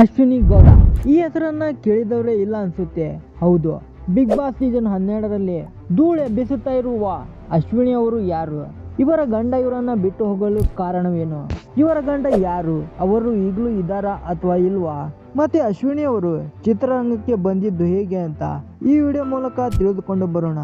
ಅಶ್ವಿನಿ ಗೌಡ. ಈ ಹೆಸರನ್ನ ಕೇಳಿದವರೇ ಇಲ್ಲ ಅನ್ಸುತ್ತೆ. ಹೌದು. ಬಿಗ್ ಬಾಸ್ ಸೀಸನ್ ಹನ್ನೆರಡರಲ್ಲಿ ಧೂಳು ಎಬ್ಬಿಸುತ್ತಾ ಇರುವ ಅಶ್ವಿನಿ ಅವರು ಯಾರು? ಇವರ ಗಂಡ ಇವರನ್ನ ಬಿಟ್ಟು ಹೋಗಲು ಕಾರಣವೇನು? ಇವರ ಗಂಡ ಯಾರು? ಅವರು ಈಗಲೂ ಇದ್ದಾರಾ ಅಥವಾ ಇಲ್ವಾ? ಮತ್ತೆ ಅಶ್ವಿನಿ ಅವರು ಚಿತ್ರರಂಗಕ್ಕೆ ಬಂದಿದ್ದು ಹೇಗೆ ಅಂತ ಈ ವಿಡಿಯೋ ಮೂಲಕ ತಿಳಿದುಕೊಂಡು ಬರೋಣ.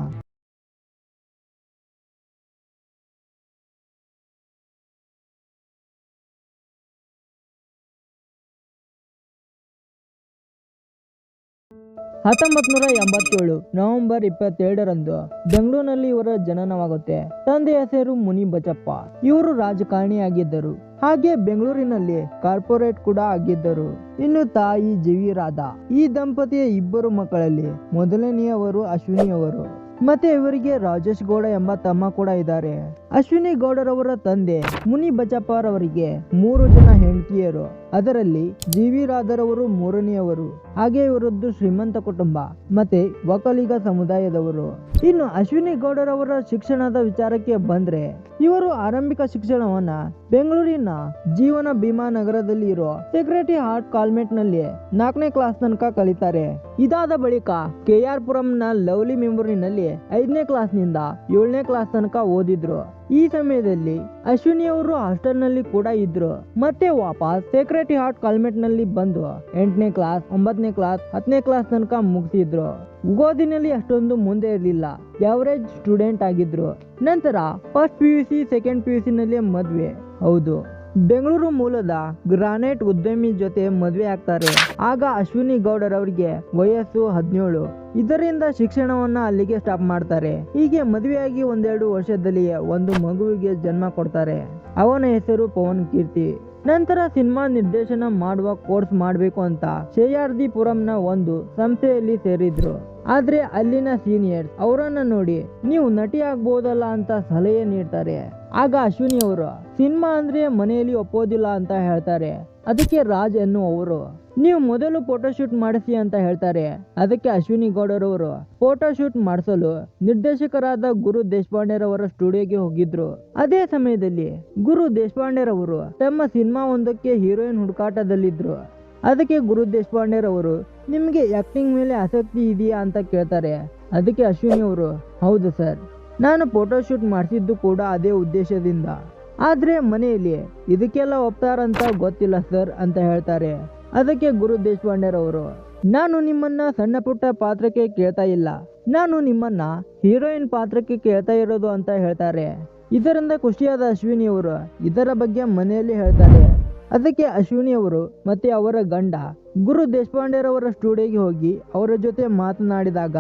ಹತ್ತೊಂಬತ್ ನೂರ ಎಂಬತ್ತೇಳು ನವೆಂಬರ್ ಇಪ್ಪತ್ತೆರಡರಂದು ಬೆಂಗಳೂರಿನಲ್ಲಿ ಇವರ ಜನನವಾಗುತ್ತೆ. ತಂದೆಯ ಹೆಸರು ಮುನಿ ಬಚಪ್ಪ. ಇವರು ರಾಜಕಾರಣಿಯಾಗಿದ್ದರು. ಹಾಗೆ ಬೆಂಗಳೂರಿನಲ್ಲಿ ಕಾರ್ಪೊರೇಟ್ ಕೂಡ ಆಗಿದ್ದರು. ಇನ್ನು ತಾಯಿ ಜವಿರಾಧ ಈ ದಂಪತಿಯ ಇಬ್ಬರು ಮಕ್ಕಳಲ್ಲಿ ಮೊದಲನೆಯವರು ಅಶ್ವಿನಿ ಅವರು. ಮತ್ತೆ ಇವರಿಗೆ ರಾಜೇಶ್ ಗೌಡ ಎಂಬ ತಮ್ಮ ಕೂಡ ಇದ್ದಾರೆ. ಅಶ್ವಿನಿ ಗೌಡರವರ ತಂದೆ ಮುನಿ ಬಜಪ್ಪರವರಿಗೆ ಮೂರು ಜನ ಹೆಂಡತಿಯರು ಅದರಲ್ಲಿ ಜಿ ವಿ ರಾಧರವರು ಮೂರನೆಯವರು ಹಾಗೆ ಇವರದ್ದು ಶ್ರೀಮಂತ ಕುಟುಂಬ, ಮತ್ತೆ ಒಕ್ಕಲಿಗ ಸಮುದಾಯದವರು. ಇನ್ನು ಅಶ್ವಿನಿ ಗೌಡರವರ ಶಿಕ್ಷಣದ ವಿಚಾರಕ್ಕೆ ಬಂದ್ರೆ, ಇವರು ಆರಂಭಿಕ ಶಿಕ್ಷಣವನ್ನ ಬೆಂಗಳೂರಿನ ಜೀವನ ಭೀಮಾ ನಗರದಲ್ಲಿ ಇರೋ ಸೆಕ್ರೆಟರಿ ಹಾರ್ಟ್ ಕಾಲ್ಮೆಂಟ್ನಲ್ಲಿ ನಾಲ್ಕನೇ ಕ್ಲಾಸ್ ತನಕ ಕಲಿತಾರೆ. ಇದಾದ ಬಳಿಕ ಕೆ ಆರ್ ಪುರಂನ ಲವ್ಲಿ ಮೆಮೊರಿನಲ್ಲಿ ಐದನೇ ಕ್ಲಾಸ್ನಿಂದ ಏಳನೇ ಕ್ಲಾಸ್ ತನಕ ಓದಿದ್ರು. ಈ ಸಮಯದಲ್ಲಿ ಅಶ್ವಿನಿ ಅವರು ಹಾಸ್ಟೆಲ್ನಲ್ಲಿ ಕೂಡ ಇದ್ರು. ಮತ್ತೆ ವಾಪಸ್ ಸೆಕ್ರೆಟರಿ ಹಾರ್ಟ್ ಕಾಲ್ಮೆಟ್ನಲ್ಲಿ ಬಂದು ಎಂಟನೇ ಕ್ಲಾಸ್, ಒಂಬತ್ತನೇ ಕ್ಲಾಸ್, ಹತ್ತನೇ ಕ್ಲಾಸ್ ತನಕ ಮುಗಿಸಿದ್ರು. ಓದಿನಲ್ಲಿ ಅಷ್ಟೊಂದು ಮುಂದೆ ಇರಲಿಲ್ಲ. ಎವರೇಜ್ ಸ್ಟೂಡೆಂಟ್ ಆಗಿದ್ರು. ನಂತರ first P U C second P U C ನಲ್ಲಿ ಮದ್ವೆ. ಹೌದು. ಬೆಂಗಳೂರು ಮೂಲದ ಗ್ರಾನೈಟ್ ಉದ್ಯಮಿ ಜೊತೆ ಮದುವೆ ಆಗ್ತಾರೆ. ಆಗ ಅಶ್ವಿನಿ ಗೌಡರ್ ಅವರಿಗೆ ವಯಸ್ಸು ಹದಿನೇಳು. ಇದರಿಂದ ಶಿಕ್ಷಣವನ್ನ ಅಲ್ಲಿಗೆ ಸ್ಟಾಪ್ ಮಾಡ್ತಾರೆ. ಹೀಗೆ ಮದುವೆಯಾಗಿ ಒಂದೆರಡು ವರ್ಷದಲ್ಲಿಯೇ ಒಂದು ಮಗುವಿಗೆ ಜನ್ಮ ಕೊಡ್ತಾರೆ. ಅವನ ಹೆಸರು ಪವನ್ ಕೀರ್ತಿ. ನಂತರ ಸಿನಿಮಾ ನಿರ್ದೇಶನ ಮಾಡುವ ಕೋರ್ಸ್ ಮಾಡಬೇಕು ಅಂತ ಶೇಯಾರ್ದಿಪುರಂನ ಒಂದು ಸಂಸ್ಥೆಯಲ್ಲಿ ಸೇರಿದ್ರು. ಆದ್ರೆ ಅಲ್ಲಿನ ಸೀನಿಯರ್ಸ್ ಅವರನ್ನ ನೋಡಿ, ನೀವು ನಟಿ ಆಗ್ಬೋದಲ್ಲ ಅಂತ ಸಲಹೆ ನೀಡ್ತಾರೆ. ಆಗ ಅಶ್ವಿನಿ ಅವರು ಸಿನಿಮಾ ಅಂದ್ರೆ ಮನೆಯಲ್ಲಿ ಒಪ್ಪೋದಿಲ್ಲ ಅಂತ ಹೇಳ್ತಾರೆ. ಅದಕ್ಕೆ ರಾಜ್ ಎನ್ನುವವರು, ನೀವು ಮೊದಲು ಫೋಟೋಶೂಟ್ ಮಾಡಿಸಿ ಅಂತ ಹೇಳ್ತಾರೆ. ಅದಕ್ಕೆ ಅಶ್ವಿನಿ ಗೌಡರವರು ಫೋಟೋಶೂಟ್ ಮಾಡಿಸಲು ನಿರ್ದೇಶಕರಾದ ಗುರು ದೇಶಪಾಂಡೆರವರ ಸ್ಟುಡಿಯೋಗೆ ಹೋಗಿದ್ರು. ಅದೇ ಸಮಯದಲ್ಲಿ ಗುರು ದೇಶಪಾಂಡೆರವರು ತಮ್ಮ ಸಿನಿಮಾ ಒಂದಕ್ಕೆ ಹೀರೋಯಿನ್ ಹುಡುಕಾಟದಲ್ಲಿದ್ರು. ಅದಕ್ಕೆ ಗುರು ದೇಶಪಾಂಡೆರವರು, ನಿಮಗೆ ಆಕ್ಟಿಂಗ್ ಮೇಲೆ ಆಸಕ್ತಿ ಇದೆಯಾ? ಅಂತ ಕೇಳ್ತಾರೆ. ಅದಕ್ಕೆ ಅಶ್ವಿನಿ ಅವರು ಹೌದು ಸರ್. ನಾನು ಫೋಟೋಶೂಟ್ ಮಾಡಿಸಿದ್ದು ಕೂಡ ಅದೇ ಉದ್ದೇಶದಿಂದ. ಆದರೆ ಮನೆಯಲ್ಲಿ ಇದಕ್ಕೆಲ್ಲ ಒಪ್ತಾರಂತ ಗೊತ್ತಿಲ್ಲ ಸರ್ ಅಂತ ಹೇಳ್ತಾರೆ. ಅದಕ್ಕೆ ಗುರು ದೇಶಪಾಂಡೆರವರು ನಾನು ನಿಮ್ಮನ್ನ ಸಣ್ಣ ಪುಟ್ಟ ಪಾತ್ರಕ್ಕೆ ಕೇಳ್ತಾ ಇಲ್ಲ. ನಾನು ನಿಮ್ಮನ್ನ ಹೀರೋಯಿನ್ ಪಾತ್ರಕ್ಕೆ ಕೇಳ್ತಾ ಇರೋದು ಅಂತ ಹೇಳ್ತಾರೆ. ಇದರಿಂದ ಖುಷಿಯಾದ ಅಶ್ವಿನಿ ಅವರು ಇದರ ಬಗ್ಗೆ ಮನೆಯಲ್ಲಿ ಹೇಳ್ತಾರೆ. ಅದಕ್ಕೆ ಅಶ್ವಿನಿ ಅವರು ಮತ್ತೆ ಅವರ ಗಂಡ ಗುರು ದೇಶಪಾಂಡೆರವರ ಸ್ಟುಡಿಯೋಗೆ ಹೋಗಿ ಅವರ ಜೊತೆ ಮಾತನಾಡಿದಾಗ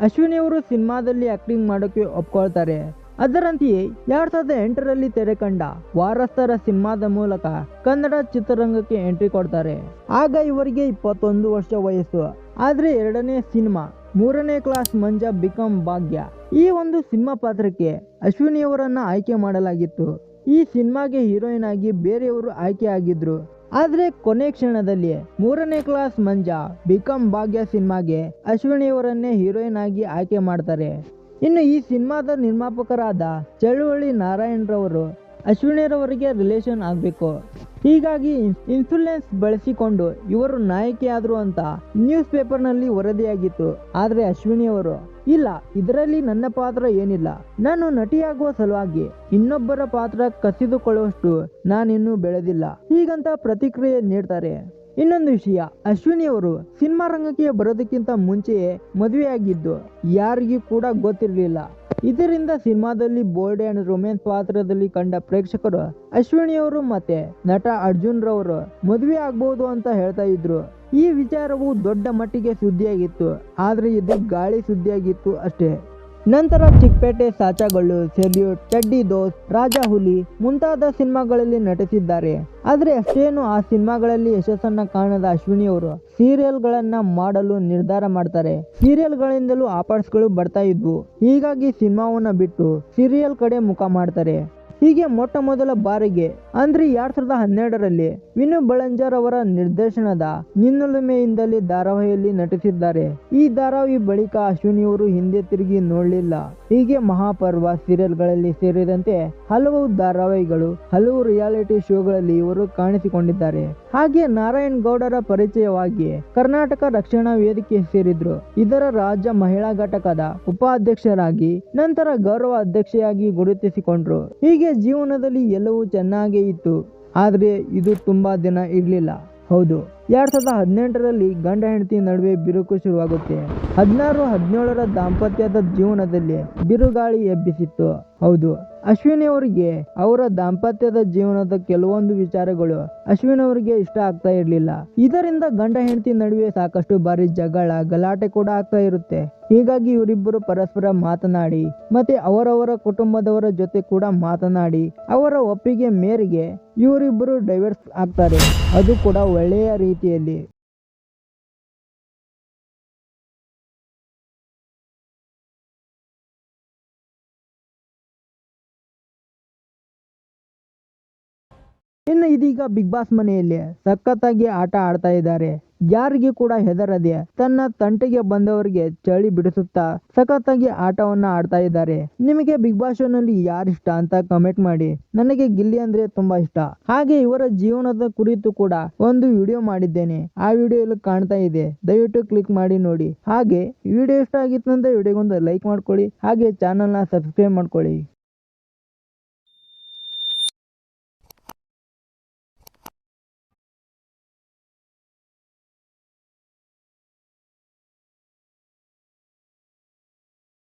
ಅಶ್ವಿನಿ ಅವರು ಸಿನಿಮಾದಲ್ಲಿ ಆಕ್ಟಿಂಗ್ ಮಾಡೋಕೆ ಒಪ್ಕೊಳ್ತಾರೆ. ಅದರಂತೆಯೇ ಎರಡ್ ಸಾವಿರದ ಎಂಟರಲ್ಲಿ ತೆರೆ ಕಂಡ ವಾರಸ್ತರ ಸಿನಿಮಾದ ಮೂಲಕ ಕನ್ನಡ ಚಿತ್ರರಂಗಕ್ಕೆ ಎಂಟ್ರಿ ಕೊಡ್ತಾರೆ. ಆಗ ಇವರಿಗೆ ಇಪ್ಪತ್ತೊಂದು ವರ್ಷ ವಯಸ್ಸು. ಆದ್ರೆ ಎರಡನೇ ಸಿನಿಮಾ, ಮೂರನೇ ಕ್ಲಾಸ್ ಮಂಜ ಬಿಕಮ್ ಭಾಗ್ಯ. ಈ ಒಂದು ಸಿನಿಮಾ ಪಾತ್ರಕ್ಕೆ ಅಶ್ವಿನಿಯವರನ್ನ ಆಯ್ಕೆ ಮಾಡಲಾಗಿತ್ತು. ಈ ಸಿನಿಮಾಗೆ ಹೀರೋಯಿನ್ ಆಗಿ ಬೇರೆಯವರು ಆಯ್ಕೆ ಆಗಿದ್ರು. ಆದ್ರೆ ಕೊನೆ ಕ್ಷಣದಲ್ಲಿ ಮೂರನೇ ಕ್ಲಾಸ್ ಮಂಜಾ ಬಿಕಮ್ ಭಾಗ್ಯ ಸಿನಿಮಾಗೆ ಅಶ್ವಿನಿಯವರನ್ನೇ ಹೀರೋಯಿನ್ ಆಗಿ ಆಯ್ಕೆ ಮಾಡ್ತಾರೆ. ಇನ್ನು ಈ ಸಿನಿಮಾದ ನಿರ್ಮಾಪಕರಾದ ಚಳುವಳಿ ನಾರಾಯಣರವರು ಅಶ್ವಿನಿರವರಿಗೆ ರಿಲೇಷನ್ ಆಗಬೇಕು. ಹೀಗಾಗಿ ಇನ್ಫ್ಲೂಯೆನ್ಸ್ ಬಳಸಿಕೊಂಡು ಇವರು ನಾಯಕಿಯಾದ್ರು ಅಂತ ನ್ಯೂಸ್ ಪೇಪರ್ನಲ್ಲಿ ವರದಿಯಾಗಿತ್ತು. ಆದರೆ ಅಶ್ವಿನಿ ಅವರು ಇಲ್ಲ, ಇದರಲ್ಲಿ ನನ್ನ ಪಾತ್ರ ಏನಿಲ್ಲ. ನಾನು ನಟಿಯಾಗುವ ಸಲುವಾಗಿ ಇನ್ನೊಬ್ಬರ ಪಾತ್ರ ಕಸಿದುಕೊಳ್ಳುವಷ್ಟು ನಾನಿನ್ನೂ ಬೆಳೆದಿಲ್ಲ. ಹೀಗಂತ ಪ್ರತಿಕ್ರಿಯೆ ನೀಡ್ತಾರೆ. ಇನ್ನೊಂದು ವಿಷಯ, ಅಶ್ವಿನಿ ಅವರು ಸಿನಿಮಾ ರಂಗಕ್ಕೆ ಬರೋದಕ್ಕಿಂತ ಮುಂಚೆಯೇ ಮದುವೆಯಾಗಿದ್ದು, ಯಾರಿಗೂ ಕೂಡ ಗೊತ್ತಿರಲಿಲ್ಲ. ಇದರಿಂದ ಸಿನಿಮಾದಲ್ಲಿ ಬೋಲ್ಡ್ ಅಂಡ್ ರೊಮ್ಯಾನ್ಸ್ ಪಾತ್ರದಲ್ಲಿ ಕಂಡ ಪ್ರೇಕ್ಷಕರು ಅಶ್ವಿನಿ ಅವರು ಮತ್ತೆ ನಟ ಅರ್ಜುನ್ ರವರು ಮದುವೆ ಆಗ್ಬಹುದು ಅಂತ ಹೇಳ್ತಾ ಇದ್ರು. ಈ ವಿಚಾರವು ದೊಡ್ಡ ಮಟ್ಟಿಗೆ ಸುದ್ದಿಯಾಗಿತ್ತು. ಆದ್ರೆ ಇದು ಗಾಳಿ ಸುದ್ದಿಯಾಗಿತ್ತು ಅಷ್ಟೇ. ನಂತರ ಚಿಕ್ಕಪೇಟೆ ಸಾಚಾಗಳು ಸೆಲ್ಯೂಟ್ ಚಡ್ಡಿ ದೋಸ್, ರಾಜ ಹುಲಿ ಮುಂತಾದ ಸಿನಿಮಾಗಳಲ್ಲಿ ನಟಿಸಿದ್ದಾರೆ. ಆದರೆ ಅಷ್ಟೇನು ಆ ಸಿನಿಮಾಗಳಲ್ಲಿ ಯಶಸ್ಸನ್ನ ಕಾಣದ ಅಶ್ವಿನಿ ಅವರು ಸೀರಿಯಲ್ಗಳನ್ನ ಮಾಡಲು ನಿರ್ಧಾರ ಮಾಡ್ತಾರೆ. ಸೀರಿಯಲ್ಗಳಿಂದಲೂ ಆಫರ್ಸ್ಗಳು ಬರ್ತಾ ಇದ್ವು. ಹೀಗಾಗಿ ಸಿನಿಮಾವನ್ನ ಬಿಟ್ಟು ಸೀರಿಯಲ್ ಕಡೆ ಮುಖ ಮಾಡ್ತಾರೆ. ಹೀಗೆ ಮೊಟ್ಟ ಮೊದಲ ಬಾರಿಗೆ, ಅಂದ್ರೆ ಎರಡ್ ಸಾವಿರದ ಹನ್ನೆರಡರಲ್ಲಿ, ವಿನು ಬಳಂಜರ್ ಅವರ ನಿರ್ದೇಶನದ ನಿನ್ನೊಲುಮೆಯಿಂದಲೇ ಧಾರಾವಾಹಿಯಲ್ಲಿ ನಟಿಸಿದ್ದಾರೆ. ಈ ಧಾರಾವಾಹಿ ಬಳಿಕ ಅಶ್ವಿನಿಯವರು ಹಿಂದೆ ತಿರುಗಿ ನೋಡಲಿಲ್ಲ. ಹೀಗೆ ಮಹಾಪರ್ವ ಸೀರಿಯಲ್ಗಳಲ್ಲಿ ಸೇರಿದಂತೆ ಹಲವು ಧಾರಾವಾಹಿಗಳು, ಹಲವು ರಿಯಾಲಿಟಿ ಶೋಗಳಲ್ಲಿ ಇವರು ಕಾಣಿಸಿಕೊಂಡಿದ್ದಾರೆ. ಹಾಗೆ ನಾರಾಯಣ್ ಗೌಡರ ಪರಿಚಯವಾಗಿ ಕರ್ನಾಟಕ ರಕ್ಷಣಾ ವೇದಿಕೆ ಸೇರಿದ್ರು. ಇದರ ರಾಜ್ಯ ಮಹಿಳಾ ಘಟಕದ ಉಪಾಧ್ಯಕ್ಷರಾಗಿ, ನಂತರ ಗೌರವ ಅಧ್ಯಕ್ಷೆಯಾಗಿ ಗುರುತಿಸಿಕೊಂಡ್ರು. ಹೀಗೆ ಜೀವನದಲ್ಲಿ ಎಲ್ಲವೂ ಚೆನ್ನಾಗೇ ಇತ್ತು. ಆದ್ರೆ ಇದು ತುಂಬಾ ದಿನ ಇರಲಿಲ್ಲ. ಹೌದು, ಎರಡ್ ಸಾವಿರದ ಹದಿನೆಂಟರಲ್ಲಿ ಗಂಡ ಹೆಂಡತಿ ನಡುವೆ ಬಿರುಕು ಶುರುವಾಗುತ್ತೆ. ಹದಿನಾರು, ಹದಿನೇಳರ ದಾಂಪತ್ಯದ ಜೀವನದಲ್ಲಿ ಬಿರುಗಾಳಿ ಎಬ್ಬಿಸಿತ್ತು. ಹೌದು. ಅಶ್ವಿನಿ ಅವರಿಗೆ ಅವರ ದಾಂಪತ್ಯದ ಜೀವನದ ಕೆಲವೊಂದು ವಿಚಾರಗಳು ಅಶ್ವಿನಿ ಅವರಿಗೆ ಇಷ್ಟ ಆಗ್ತಾ ಇರಲಿಲ್ಲ. ಇದರಿಂದ ಗಂಡ ಹೆಂಡತಿ ನಡುವೆ ಸಾಕಷ್ಟು ಬಾರಿ ಜಗಳ, ಗಲಾಟೆ ಕೂಡ ಆಗ್ತಾ ಇರುತ್ತೆ. ಹೀಗಾಗಿ ಇವರಿಬ್ಬರು ಪರಸ್ಪರ ಮಾತನಾಡಿ ಮತ್ತೆ ಅವರವರ ಕುಟುಂಬದವರ ಜೊತೆ ಕೂಡ ಮಾತನಾಡಿ ಅವರ ಒಪ್ಪಿಗೆ ಮೇರೆಗೆ ಇವರಿಬ್ಬರು ಡೈವರ್ಸ್ ಆಗ್ತಾರೆ. ಅದು ಕೂಡ ಒಳ್ಳೆಯ ರೀತಿಯಲ್ಲಿ. ಇನ್ನು ಇದೀಗ ಬಿಗ್ ಬಾಸ್ ಮನೆಯಲ್ಲಿ ಸಖತ್ತಾಗಿ ಆಟ ಆಡ್ತಾ ಇದ್ದಾರೆ. ಯಾರಿಗೆ ಕೂಡ ಹೆದರದೆ ತನ್ನ ತಂಟೆಗೆ ಬಂದವರಿಗೆ ಚಳಿ ಬಿಡಿಸುತ್ತಾ ಸಖತ್ತಾಗಿ ಆಟವನ್ನ ಆಡ್ತಾ ಇದ್ದಾರೆ. ನಿಮಗೆ ಬಿಗ್ ಬಾಸ್ ಶೋನಲ್ಲಿ ಯಾರಿಷ್ಟ ಅಂತ ಕಮೆಂಟ್ ಮಾಡಿ. ನನಗೆ ಗಿಲ್ಲಿ ಅಂದ್ರೆ ತುಂಬಾ ಇಷ್ಟ. ಹಾಗೆ ಇವರ ಜೀವನದ ಕುರಿತು ಕೂಡ ಒಂದು ವಿಡಿಯೋ ಮಾಡಿದ್ದೇನೆ. ಆ ವಿಡಿಯೋ ಇಲ್ಲಿ ಕಾಣ್ತಾ ಇದೆ. ದಯವಿಟ್ಟು ಕ್ಲಿಕ್ ಮಾಡಿ ನೋಡಿ. ಹಾಗೆ ವಿಡಿಯೋ ಇಷ್ಟ ಆಗಿತ್ತು ಅಂದ್ರೆ ವಿಡಿಯೋಗೊಂದು ಲೈಕ್ ಮಾಡ್ಕೊಳ್ಳಿ. ಹಾಗೆ ಚಾನೆಲ್ನ ಸಬ್ಸ್ಕ್ರೈಬ್ ಮಾಡ್ಕೊಳ್ಳಿ.